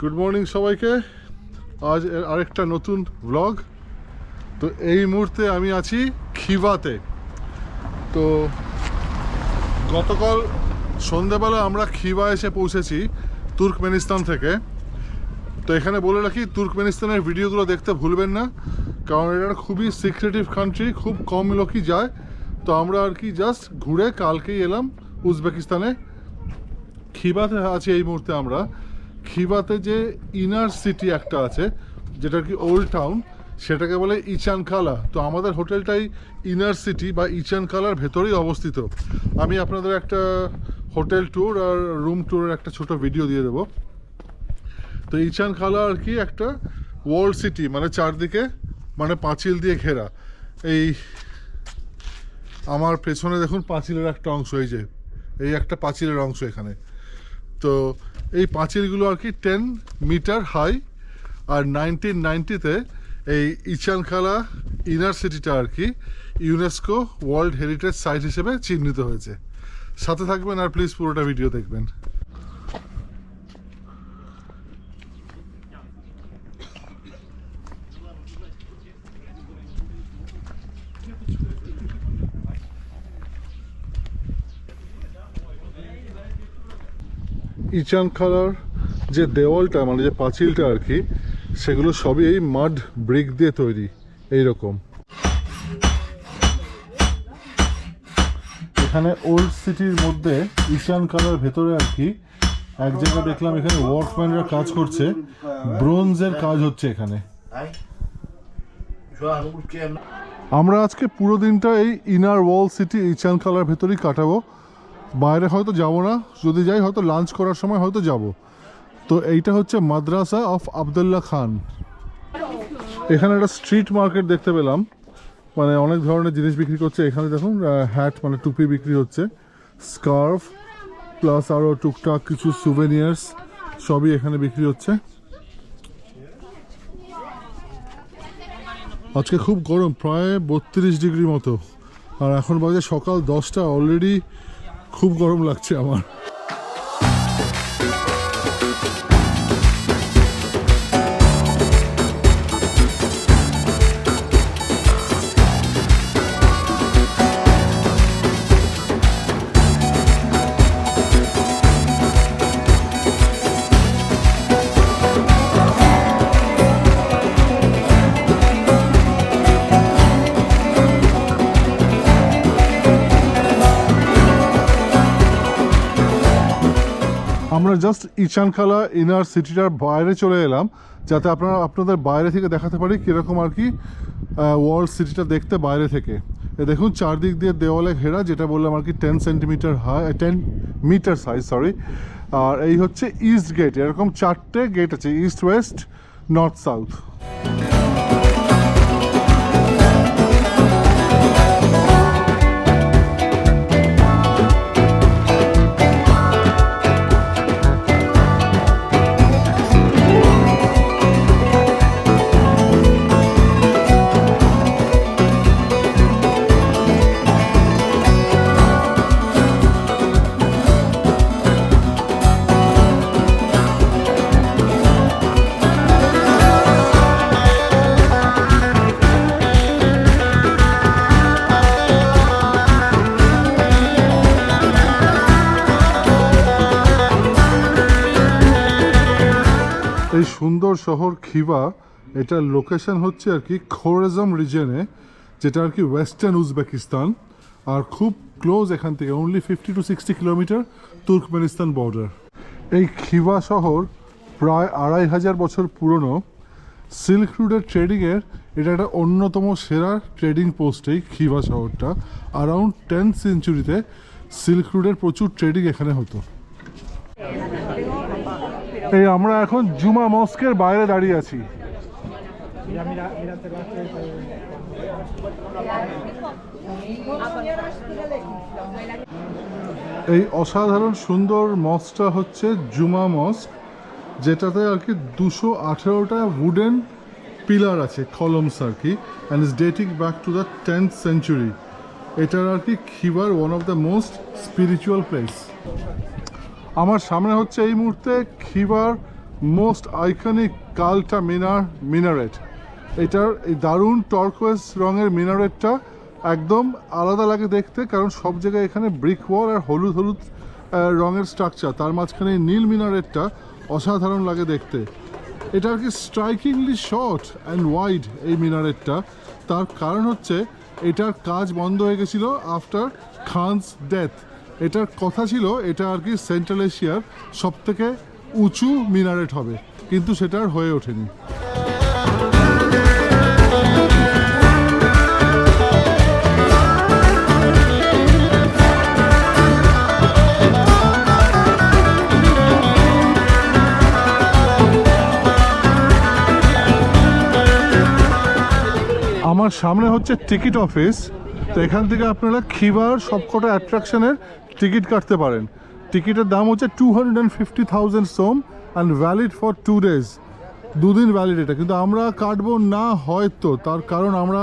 Good morning সবাইকে। আজ আরেকটা নতুন ব্লগ তো এই মুহূর্তে আমি আছি খিভাতে তো গতকাল সন্ধেবেলা আমরা খিভা এসে পৌঁছেছি তুর্কমেনিস্তান থেকে। তো এখানে বলে রাখি, তুর্কমেনিস্তানের ভিডিওগুলো দেখতে ভুলবেন না। কারণ এটা খুবই সিক্রেটিভ কান্ট্রি খুব কম লোকই যায়। তো আমরা আর কি জাস্ট ঘুরে কালকেই এলাম উজবেকিস্তানে। খিবাতে আছি এই মুহূর্তে আমরা। খিবাতে যে ইনার সিটি একটা আছে, যেটা কি ওল্ড টাউন সেটাকে বলে ইচানখালা তো আমাদের হোটেলটাই ইনার সিটি বা ইচানখালার ভেতরেই অবস্থিত। আমি আপনাদের একটা হোটেল ট্যুর আর রুম ট্যুরের একটা ছোট ভিডিও দিয়ে দেবো। তো ইচানখালা আর কি একটা ওয়ার্ল্ড সিটি মানে চারদিকে মানে পাঁচিল দিয়ে ঘেরা। এই আমার পেছনে দেখুন পাঁচিলের একটা অংশ, এই যে, এই একটা পাঁচিলের অংশ এখানে। তো এই পাঁচিলগুলো আর কি টেন মিটার হাই আর নাইনটিন নাইনটিতে এই ইচানখালা ইনার সিটিটা আর কি ইউনেস্কো ওয়ার্ল্ড হেরিটেজ সাইট হিসেবে চিহ্নিত হয়েছে। সাথে থাকবেন আর প্লিজ পুরোটা ভিডিও দেখবেন। ইচানখালার যে দেওয়ালটা মানে যে পাঁচিলটা আর কি, সেগুলো সবই এই মাড ব্রিক দিয়ে তৈরি এই রকম এখানে ওল্ড সিটির মধ্যে কালার ভেতরে আর কি, এক জায়গায় দেখলাম এখানে ওয়ার্কম্যানরা কাজ করছে, ব্রোঞ্জের কাজ হচ্ছে এখানে। আমরা আজকে পুরো দিনটা এই ইনার ওয়াল সিটি ইচান কালার ভেতরেই কাটাবো। বাইরে হয়তো যাব না, যদি যাই হয়তো লাঞ্চ করার সময় হয়তো যাব। তো এইটা হচ্ছে মাদ্রাসা অফ আবদুল্লাহ খান। এখানে একটা স্ট্রিট মার্কেট দেখতে পেলাম। মানে অনেক ধরনের জিনিস বিক্রি করছে। এখানে দেখুন হ্যাট মানে টুপি বিক্রি হচ্ছে। স্কার্ফ প্লাস আরও টুকটাক কিছু সুভেনিয়ার্স সবই এখানে বিক্রি হচ্ছে। আজকে খুব গরম, প্রায় বত্রিশ ডিগ্রি মতো। আর এখন বাজে সকাল দশটা অলরেডি খুব গরম লাগছে আমার। আমরা জাস্ট ইচানখালা ইনার সিটিটার বাইরে চলে এলাম, যাতে আপনারা আপনাদের বাইরে থেকে দেখাতে পারি কীরকম আর কি ওয়ার্ল্ড সিটিটা দেখতে বাইরে থেকে। দেখুন, চারদিক দিয়ে দেওয়ালে ঘেরা, যেটা বললাম আর কি ten centimeter high ten meter size sorry আর এই হচ্ছে ইস্ট গেট এরকম চারটে গেট আছে ইস্ট ওয়েস্ট নর্থ সাউথ সুন্দর শহর খিবা, এটার লোকেশন হচ্ছে আর কি খোরেজম রিজনে যেটা আর কি ওয়েস্টার্ন উজবেকিস্তান, আর খুব ক্লোজ এখান থেকে only fifty to sixty kilometer Turkmenistan border এই খিবা শহর প্রায় আড়াই হাজার বছর পুরনো। সিল্ক রুটের ট্রেডিংয়ের এটা একটা অন্যতম সেরা ট্রেডিং পোস্ট এই খিবা শহরটা। অ্যারাউন্ড টেন্থ সেঞ্চুরিতে সিল্ক রুটের প্রচুর ট্রেডিং এখানে হতো। এই, আমরা এখন জুমা মস্কের বাইরে দাঁড়িয়ে আছি। এই অসাধারণ সুন্দর মস্কটা হচ্ছে জুমা মস্ক, যেটাতে আর কি দুশো আঠেরোটা উডেন পিলার আছে কলমস আর কি and is dating back to the tenth century এটার আর কি খিবার one of the most spiritual place আমার সামনে হচ্ছে এই মুহূর্তে খিবার মোস্ট আইকনিক কালটা মিনার মিনারেট এটার এই দারুণ টর্কোয়েস রঙের মিনারেটটা একদম আলাদা লাগে দেখতে, কারণ সব জায়গায় এখানে ব্রিক ওয়াল আর হলুদ হলুদ রঙের স্ট্রাকচার তার মাঝখানে নীল মিনারেটটা অসাধারণ লাগে দেখতে। এটা আর কি স্ট্রাইকিংলি শর্ট অ্যান্ড ওয়াইড এই মিনারেটটা তার কারণ হচ্ছে এটার কাজ বন্ধ হয়ে গেছিল আফটার খানস ডেথ এটার কথা ছিল, এটা আর কি সেন্ট্রাল এশিয়ার সব থেকে উঁচু মিনারেট হবে, কিন্তু সেটা আর হয়ে ওঠেনি। আমার সামনে হচ্ছে টিকিট অফিস তো এখান থেকে আপনারা খিবার সবকটা অ্যাট্রাকশনের টিকিট কাটতে পারেন। টিকিটের দাম হচ্ছে two hundred and fifty thousand som and valid for two days দুদিন ভ্যালিড এটা। কিন্তু আমরা কাটবো না হয়তো। তার কারণ আমরা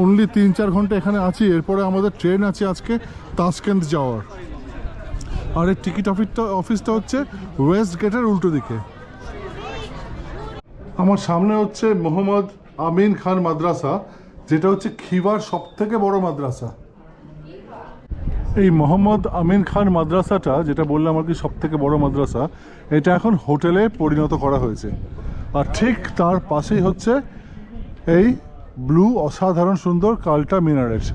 অনলি তিন চার ঘণ্টা এখানে আছি। এরপরে আমাদের ট্রেন আছে আজকে তাসকেন্দ যাওয়ার। আর এই টিকিট অফিসটা অফিসটা হচ্ছে ওয়েস্ট গেটের উল্টো দিকে। আমার সামনে হচ্ছে মোহাম্মদ আমিন খান মাদ্রাসা। যেটা হচ্ছে খিবার সব থেকে বড় মাদ্রাসা। এই মোহাম্মদ আমিন খান মাদ্রাসাটা, যেটা বললাম আর কি সব থেকে বড় মাদ্রাসা, এটা এখন হোটেলে পরিণত করা হয়েছে। আর ঠিক তার পাশেই হচ্ছে এই ব্লু, অসাধারণ, সুন্দর কালটা মিনারেট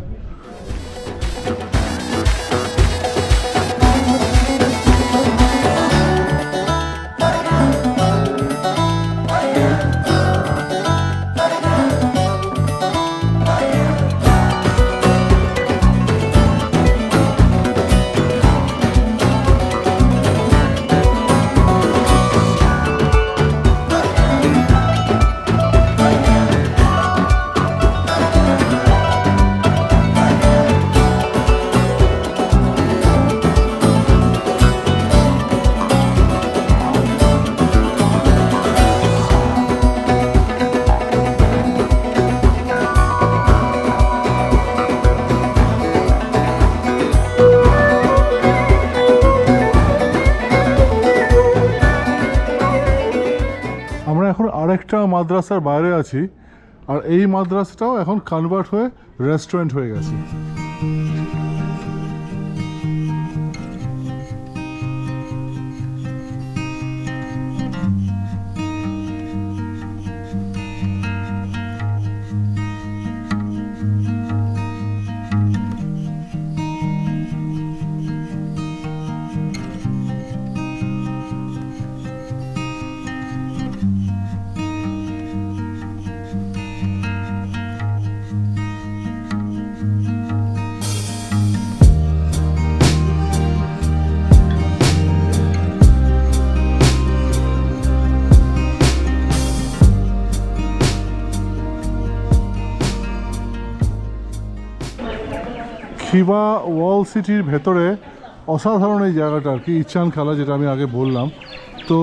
আরেকটা মাদ্রাসার বাইরে আছি আর এই মাদ্রাসাটাও এখন কনভার্ট হয়ে রেস্টুরেন্ট হয়ে গেছে। খিবা ওয়াল সিটির ভেতরে অসাধারণ এই জায়গাটা আর কি, ইচ্ছান খেলা যেটা আমি আগে বললাম। তো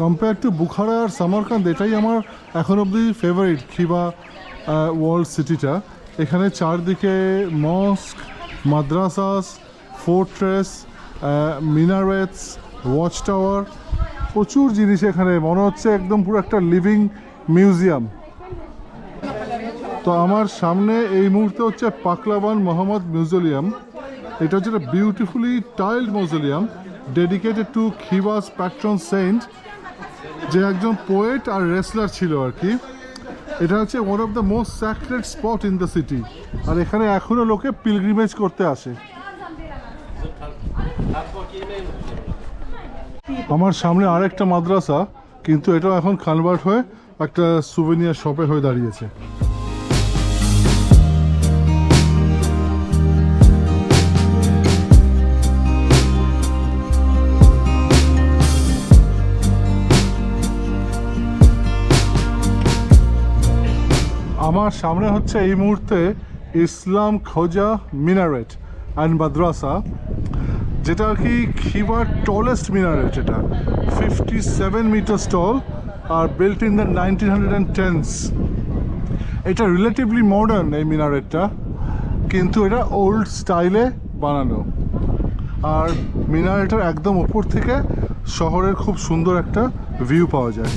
কম্পেয়ার টু বুখারা আর সামারকান্দ, এটাই আমার এখন অবধি ফেভারিট খিবা ওয়ার্ল্ড সিটিটা। এখানে চারদিকে mosque, মাদ্রাসাস fortress minarets watch tower প্রচুর জিনিস এখানে। মনে হচ্ছে একদম পুরো একটা লিভিং মিউজিয়াম তো আমার সামনে এই মুহূর্তে হচ্ছে পাকলাবান মোহাম্মদ মিউজিয়াম এটা হচ্ছে একটা beautifully tiled museum dedicated to Khiva's patron saint যে একজন পোয়েট আর রেসলার ছিল আর কি। এটা হচ্ছে one of the most sacred spot in the city আর এখানে এখনও লোকে পিলগ্রিমেজ করতে আসে। আমার সামনে আরেকটা মাদ্রাসা, কিন্তু এটাও এখন কনভার্ট হয়ে একটা সুভেনিয়ার শপে হয়ে দাঁড়িয়েছে। আমার সামনে হচ্ছে এই মুহূর্তে ইসলাম খোজা মিনারেট অ্যান্ড মাদ্রাসা, যেটা কি খিবার টলেস্ট মিনারেট এটা। Fifty seven metre tall R built in the nineteen hundred and tens এটা রিলেটিভলি মডার্ন এই মিনারেটটা, কিন্তু এটা ওল্ড স্টাইলে বানানো। আর মিনারেটার একদম উপর থেকে শহরের খুব সুন্দর একটা ভিউ পাওয়া যায়।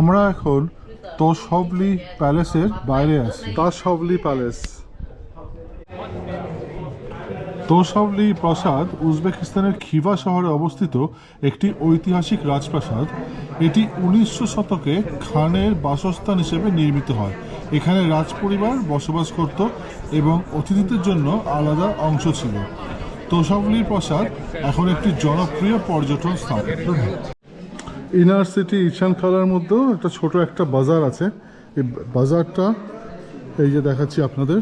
আমরা এখন তোশহবলি প্যালেসের বাইরে আছি। তাজহবলি প্যালেস। তোশহবলি প্রাসাদ উজবেকিস্তানের খিভা শহরে অবস্থিত একটি ঐতিহাসিক রাজপ্রাসাদ। এটি উনিশশো শতকে খানের বাসস্থান হিসেবে নির্মিত হয়। এখানে রাজপরিবার বসবাস করত এবং অতিথিদের জন্য আলাদা অংশ ছিল। তোশহবলি প্রাসাদ এখন একটি জনপ্রিয় পর্যটন স্থান। ইনার সিটি ইশান খালার মধ্যেও একটা ছোট একটা বাজার আছে। এই বাজারটা, এই যে দেখাচ্ছি আপনাদের।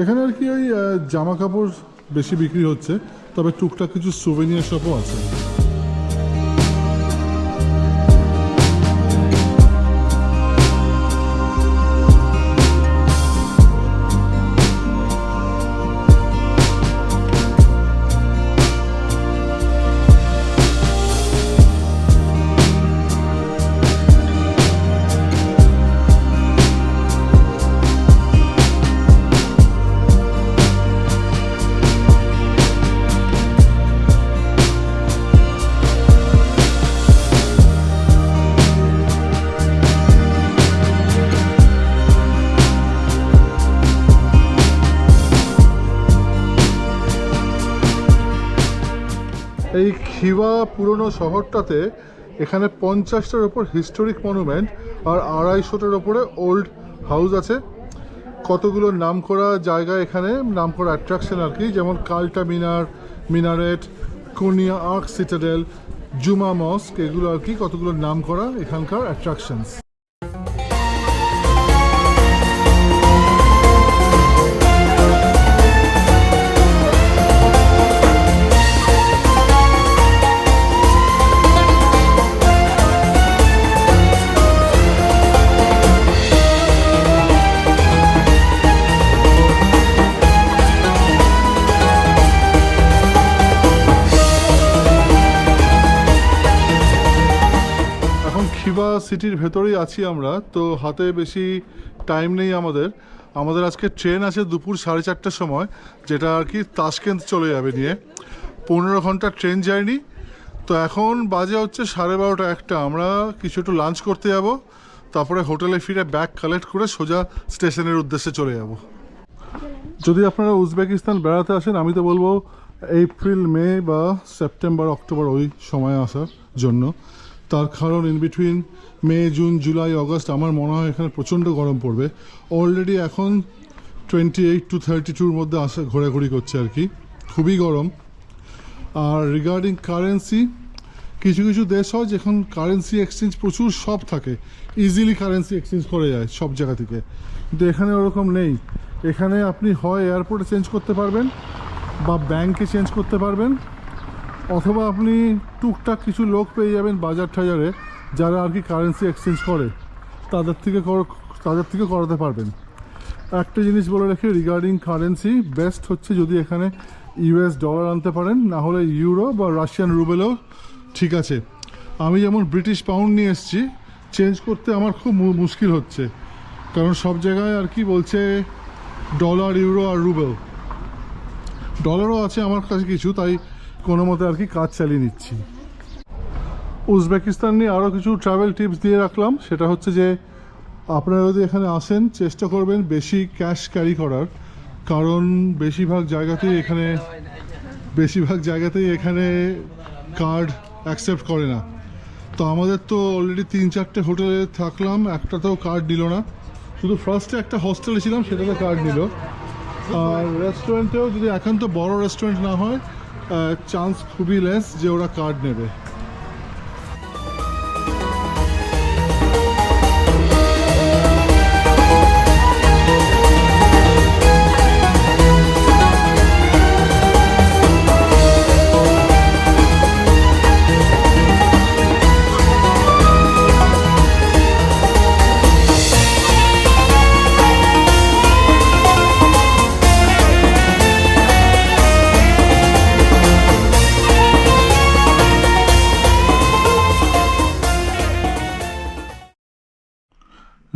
এখানে আর কি ওই জামা কাপড় বেশি বিক্রি হচ্ছে, তবে টুকটাক কিছু সুভেনিয়ার শপও আছে। এই খিওয়া পুরনো শহরটাতে এখানে পঞ্চাশটার ওপর হিস্টোরিক মনুমেন্ট আর আড়াইশোটার ওপরে ওল্ড হাউস আছে। কতগুলো নাম করা জায়গা এখানে নাম করা অ্যাট্রাকশন আর কি, যেমন কালটা মিনার minaret Kunya Ark citadel, Juma mosque, এগুলো আর কি কতগুলো নাম করা এখানকার অ্যাট্রাকশনস সিটির ভেতরেই আছি আমরা, তো হাতে বেশি টাইম নেই আমাদের। আমাদের আজকে ট্রেন আছে দুপুর সাড়ে চারটার সময়, যেটা আর কি তাসকেন্দ চলে যাবে নিয়ে। পনেরো ঘণ্টা ট্রেন যায়নি তো এখন বাজে হচ্ছে সাড়ে বারোটা একটা। আমরা কিছু একটু লাঞ্চ করতে যাব, তারপরে হোটেলে ফিরে ব্যাগ কালেক্ট করে সোজা স্টেশনের উদ্দেশ্যে চলে যাব। যদি আপনারা উজবেকিস্তান বেড়াতে আসেন, আমি তো বলব এপ্রিল মে বা সেপ্টেম্বর অক্টোবর ওই সময় আসার জন্য। তার কারণ in between May June July August আমার মনে হয় এখানে প্রচণ্ড গরম পড়বে। অলরেডি এখন টোয়েন্টি এইট টু থার্টি টুর মধ্যে আসা ঘোরাঘুরি করছে আর কি। খুবই গরম। আর রিগার্ডিং কারেন্সি কিছু কিছু দেশ হয় যেখানে কারেন্সি এক্সচেঞ্জ প্রচুর সব থাকে। ইজিলি কারেন্সি এক্সচেঞ্জ করে যায় সব জায়গা থেকে। কিন্তু এখানে ওরকম নেই। এখানে আপনি হয় এয়ারপোর্টে চেঞ্জ করতে পারবেন বা ব্যাংকে চেঞ্জ করতে পারবেন। অথবা আপনি টুকটাক কিছু লোক পেয়ে যাবেন বাজার টাজারে যারা আর কি কারেন্সি এক্সচেঞ্জ করে। তাদের থেকে তাদের থেকে করাতে পারবেন। একটা জিনিস বলে রাখি রিগার্ডিং কারেন্সি বেস্ট হচ্ছে যদি এখানে ইউএস ডলার আনতে পারেন, না হলে ইউরো বা রাশিয়ান রুবেলও ঠিক আছে। আমি যেমন ব্রিটিশ পাউন্ড নিয়ে এসেছি চেঞ্জ করতে আমার খুব মুশকিল হচ্ছে। কারণ সব জায়গায় আর কি বলছে ডলার ইউরো আর রুবেল ডলারও আছে আমার কাছে কিছু, তাই কোনো মতে আর কি কাজ চালিয়ে নিচ্ছি। উজবেকিস্তান নিয়ে আরও কিছু ট্রাভেল টিপস দিয়ে রাখলাম। সেটা হচ্ছে যে, আপনারা যদি এখানে আসেন, চেষ্টা করবেন বেশি ক্যাশ ক্যারি করার। কারণ বেশিরভাগ জায়গাতেই এখানে, বেশিরভাগ জায়গাতেই এখানে কার্ড অ্যাকসেপ্ট করে না। তো আমাদের তো অলরেডি তিন চারটে হোটেলে থাকলাম, একটাতেও কার্ড দিল না। শুধু ফার্স্টে একটা হস্টেলে ছিলাম, সেটাতে কার্ড দিল। আর রেস্টুরেন্টেও যদি একান্ত বড় রেস্টুরেন্ট না হয় চান্স খুবই লেস যে ওরা কার্ড নেবে।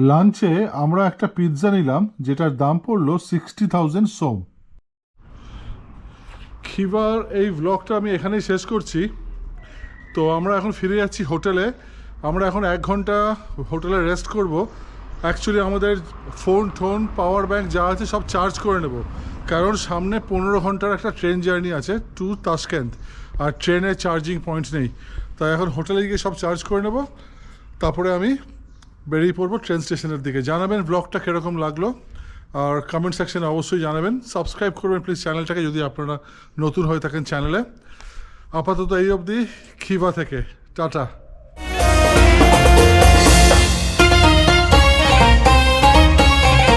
লাঞ্চে আমরা একটা পিৎজা নিলাম, যেটার দাম পড়ল সিক্সটি থাউজেন্ড সোম খিবার এই ব্লগটা আমি এখানেই শেষ করছি। তো আমরা এখন ফিরে যাচ্ছি হোটেলে। আমরা এখন এক ঘণ্টা হোটেলে রেস্ট করব। অ্যাকচুয়ালি আমাদের ফোন টোন পাওয়ার ব্যাংক যা আছে সব চার্জ করে নেব। কারণ সামনে পনেরো ঘণ্টার একটা ট্রেন জার্নি আছে টু তাসকেন্দ আর ট্রেনে চার্জিং পয়েন্ট নেই। তাই এখন হোটেলে গিয়ে সব চার্জ করে নেব। তারপরে আমি বেরিয়ে পড়ব ট্রেন স্টেশনের দিকে। জানাবেন ব্লগটা কীরকম লাগল, আর কমেন্ট সেকশানে অবশ্যই জানাবেন। সাবস্ক্রাইব করবেন প্লিজ চ্যানেলটাকে যদি আপনারা নতুন হয়ে থাকেন চ্যানেলে আপাতত এই অবধি, খিবা থেকে। টাটা।